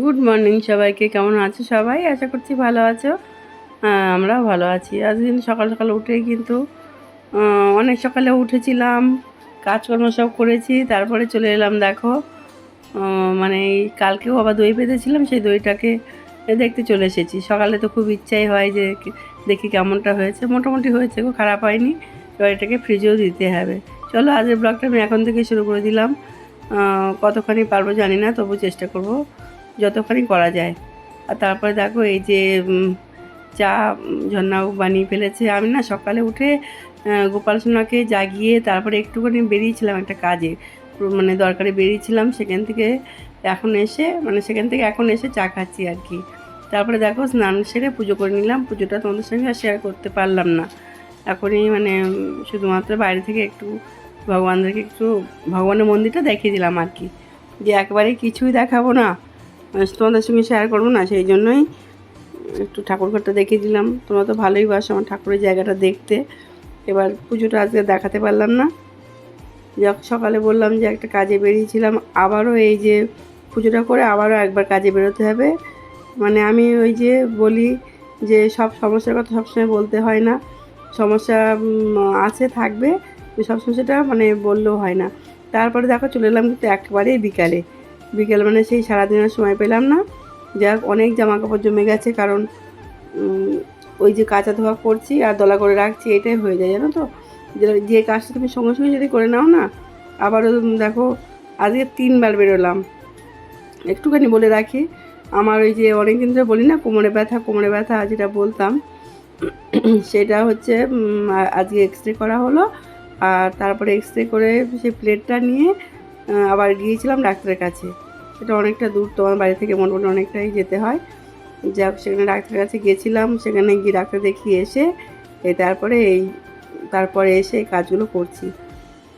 Good morning সবাইকে, কেমন আছো সবাই? আশা করছি ভালো আছো। আমরাও ভালো আছি। আজ কিন্তু সকাল সকাল উঠেই কিন্তু অনেক সকালে উঠেছিলাম, কাজকর্ম সব করেছি, তারপরে চলে এলাম দেখো মানে কালকেও আবার দই পেতেছিলাম সেই দইটাকে দেখতে চলে এসেছি। সকালে তো খুব ইচ্ছাই হয় যে দেখি কেমনটা হয়েছে। মোটামুটি হয়েছে খুব খারাপ হয়নি। এবার এটাকে ফ্রিজেও দিতে হবে। চলো, আজের ব্লগটা আমি এখন থেকে শুরু করে দিলাম। কতখানি পারব জানি না, তবু চেষ্টা করব। যতখানি করা যায়। আর তারপরে দেখো এই যে চা ঝর্ণাও বানিয়ে ফেলেছে। আমি না সকালে উঠে গোপাল সোনাকে জাগিয়ে তারপরে একটুখানি বেরিয়েছিলাম একটা কাজে। মানে দরকারে বেরিয়েছিলাম সেখান থেকে এখন এসে মানে সেখান থেকে এখন এসে চা খাচ্ছি আর কি। তারপরে দেখো স্নান সেরে পুজো করে নিলাম। পুজোটা তোমাদের সঙ্গে আর শেয়ার করতে পারলাম না। এখনই মানে শুধুমাত্র বাইরে থেকে একটু ভগবানদেরকে একটু, ভগবানের মন্দিরটা দেখিয়ে দিলাম আর কি। যে একবারে কিছুই দেখাবো না। তোমাদের সঙ্গে শেয়ার করব না, সেই জন্যই একটু ঠাকুরঘরটা দেখিয়ে দিলাম। তোমরা তো ভালোই বাসো আমার ঠাকুরের জায়গাটা দেখতে। এবার পুজোটা আজকে দেখাতে পারলাম না। সকালে বললাম যে একটা কাজে বেরিয়েছিলাম। আবারও এই যে পুজোটা করে আবারও একবার কাজে বেরোতে হবে। মানে আমি ওই যে বলি যে সব সমস্যার কথা সবসময় বলতে হয় না। সমস্যা আছে, থাকবে। সব সমস্যাটা মানে বললেও হয় না। তারপরে দেখো চলে এলাম কিন্তু একবারেই বিকালে। বিকেল মানে সেই সারাদিনের সময় পেলাম না। যাক, অনেক জামা কাপড় জমে গেছে, কারণ ওই যে কাঁচা ধোয়া করছি আর দলা করে রাখছি, এটাই হয়ে যায়, জানো তো? যে- কাজটা তুমি সঙ্গে সঙ্গে যদি করে নাও না, আবারও দেখো, আজকে তিনবার বেরোলাম। একটুখানি বলে রাখি, আমার ওই যে অনেক দিন ধরে বলি না, কোমরে ব্যথা কোমরে ব্যথা, যেটা বলতাম, সেটা হচ্ছে আজকে এক্স রে করা হলো, আর তারপরে এক্স রে করে সেই প্লেটটা নিয়ে আবার গিয়েছিলাম ডাক্তারের কাছে। সেটা অনেকটা দূর, তোমার বাড়ি থেকে মোটামুটি অনেকটাই যেতে হয়। যাক সেখানে ডাক্তারের কাছে গেছিলাম সেখানে গিয়ে ডাক্তার দেখিয়ে এসে এই তারপরে এই, তারপরে এসে এই কাজগুলো করছি।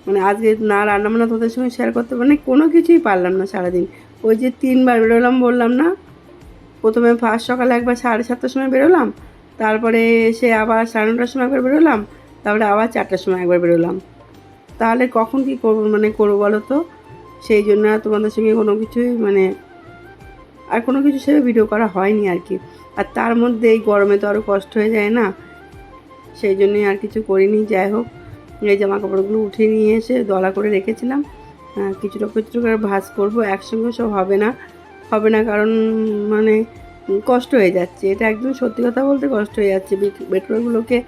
মানে আজকে না রান্না বান্না তোদের সঙ্গে শেয়ার করতে মানে কোনো কিছুই পারলাম না সারাদিন। ওই যে তিনবার বেরোলাম বললাম না, প্রথমে ফার্স্ট সকালে একবার সাড়ে সাতটার সময় বেরোলাম, তারপরে এসে আবার সাড়ে নটার সময় একবার বেরোলাম, তারপরে আবার চারটার সময় একবার বেরোলাম। তাহলে কখন কি করব মানে করব বলো তো? সেই জন্য আর তোমাদের সঙ্গে কোনো কিছুই মানে আর কোনো কিছু সেভাবে ভিডিও করা হয়নি আর কি। আর তার মধ্যে এই গরমে তো আরও কষ্ট হয়ে যায় না, সেই জন্যই আর কিছু করিনি। যাই হোক, এই জামা কাপড়গুলো উঠিয়ে নিয়ে এসে দলা করে রেখেছিলাম। কিছুটা কিছুটা করে ভাজ করব, একসঙ্গে সব হবে না। হবে না কারণ মানে কষ্ট হয়ে যাচ্ছে। এটা একদম সত্যি কথা বলতে কষ্ট হয়ে যাচ্ছে। বেডগুলোকে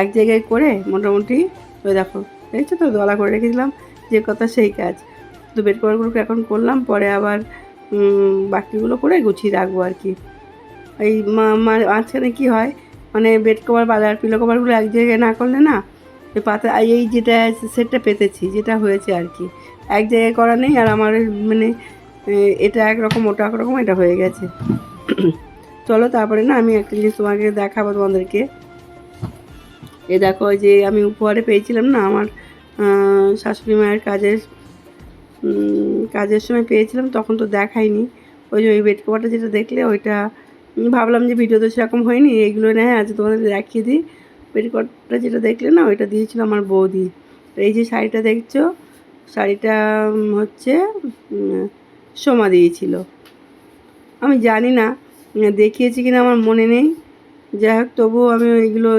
এক জায়গায় করে মোটামুটি, ওই দেখো দেখছ তো দলা করে রেখেছিলাম, যে কথা সেই কাজ। তো বেড কভারগুলোকে এখন করলাম, পরে আবার বাকিগুলো করে গুছিয়ে রাখব আর কি। এই মাঝখানে কি হয় মানে বেড কভার বাজার পিলো কভারগুলো এক জায়গায় না করলে না, এই পাতা এই যেটা সেটটা পেতেছি, যেটা হয়েছে আর কি। এক জায়গায় করা নেই, আর আমার মানে এটা একরকম, ওটা একরকম, এটা হয়ে গেছে। চলো তারপরে না, আমি একটা জিনিস তোমাকে দেখাবো তোমাদেরকে। এ দেখো যে আমি উপহারে পেয়েছিলাম না, আমার শাশুড়ি মায়ের কাজের কাজের সময় পেয়েছিলাম, তখন তো দেখাইনি। ওই যে ওই বেড কভারটা যেটা দেখলে, ওইটা ভাবলাম যে ভিডিও তো সেরকম হয়নি, এইগুলো নেয় আজ তোমাদের দেখিয়ে দিই। বেড কভারটা যেটা দেখলে না, ওইটা দিয়েছিল আমার বৌদি। এই যে শাড়িটা দেখছ, শাড়িটা হচ্ছে সোমা দিয়েছিল। আমি জানি না দেখিয়েছি কিনা আমার মনে নেই। যাই হোক, তবুও আমি ওইগুলো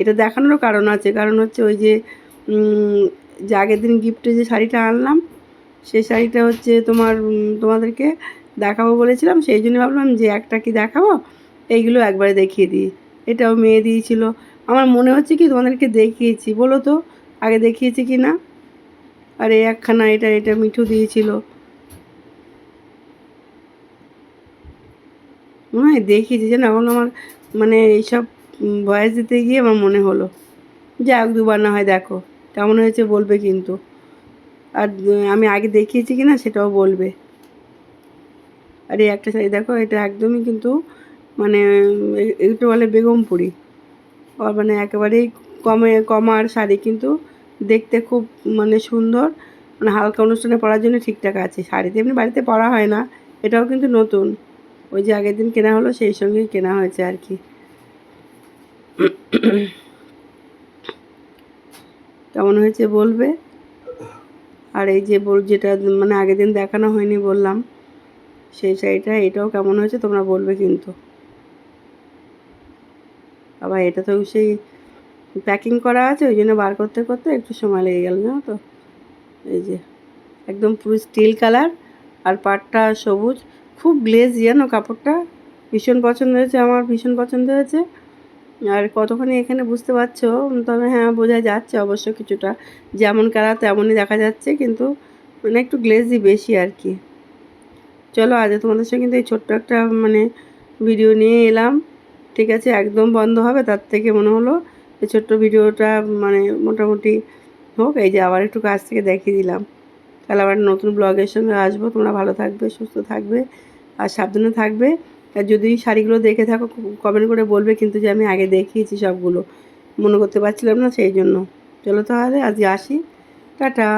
এটা দেখানোরও কারণ আছে। কারণ হচ্ছে ওই যে যে আগের দিন গিফটে যে শাড়িটা আনলাম সেই শাড়িটা হচ্ছে তোমার তোমাদেরকে দেখাবো বলেছিলাম, সেই জন্য ভাবলাম যে একটা কি দেখাবো? এইগুলো একবারে দেখিয়ে দিই। এটাও মেয়ে দিয়েছিল। আমার মনে হচ্ছে কি তোমাদেরকে দেখিয়েছি, বলো তো? আগে দেখিয়েছি কি না? আর এই একখানা এটা এটা মিঠু দিয়েছিল। মনে হয় দেখিয়েছি যেন এখন আমার মানে এইসব ভয়েস দিতে গিয়ে আমার মনে হলো। যাক দুবার না হয় দেখো, কেমন হয়েছে বলবে কিন্তু। আর আমি আগে দেখিয়েছি কি না সেটাও বলবে। আর এই একটা শাড়ি দেখো, এটা একদমই কিন্তু মানে একটু বলে বেগমপুরি। আর মানে একেবারেই কমে, কমার শাড়ি কিন্তু দেখতে খুব মানে সুন্দর। মানে হালকা অনুষ্ঠানে পরার জন্য ঠিকঠাক আছে। শাড়িতে এমনি বাড়িতে পরা হয় না, এটাও কিন্তু নতুন। ওই যে আগের দিন কেনা হলো, সেই সঙ্গেই কেনা হয়েছে আর কি। কেমন হয়েছে বলবে? আর এই যে বল, যেটা মানে আগের দিন দেখানো হয়নি বললাম, সেই শাড়িটা, এটাও কেমন হয়েছে তোমরা বলবে কিন্তু। আবার এটা তো সেই প্যাকিং করা আছে, ওই জন্য বার করতে করতে একটু সময় লেগে গেল, জানো তো? এই যে, একদম পুরো স্টিল কালার আর পাটটা সবুজ। খুব গ্লেজ জানো কাপড়টা? ভীষণ পছন্দ হয়েছে, আমার ভীষণ পছন্দ হয়েছে। আর কতখানি এখানে বুঝতে পারছ? তবে হ্যাঁ বোঝা যাচ্ছে অবশ্য কিছুটা। যেমন কারা তেমনই দেখা যাচ্ছে, কিন্তু মানে একটু গ্লেজি বেশি আর কি। চলো, আজ তোমাদের সঙ্গে কিন্তু এই ছোট্ট একটা মানে ভিডিও নিয়ে এলাম। ঠিক আছে, একদম বন্ধ হবে, তার থেকে মনে হলো এই ছোট্ট ভিডিওটা মানে মোটামুটি হোক। এই যে আবার একটু কাছ থেকে দেখিয়ে দিলাম। তাহলে আবার নতুন ব্লগের সঙ্গে আসব। তোমরা ভালো থাকবে, সুস্থ থাকবে, আর সাবধানে থাকবে। যদি শাড়িগুলো দেখে থাকো কমেন্ট করে বলবে কিন্তু যে আমি আগে দেখিয়েছি সবগুলো। মনে করতে পারছিলাম না সেই জন্য। চলো তাহলে আজকে আসি। টাটা!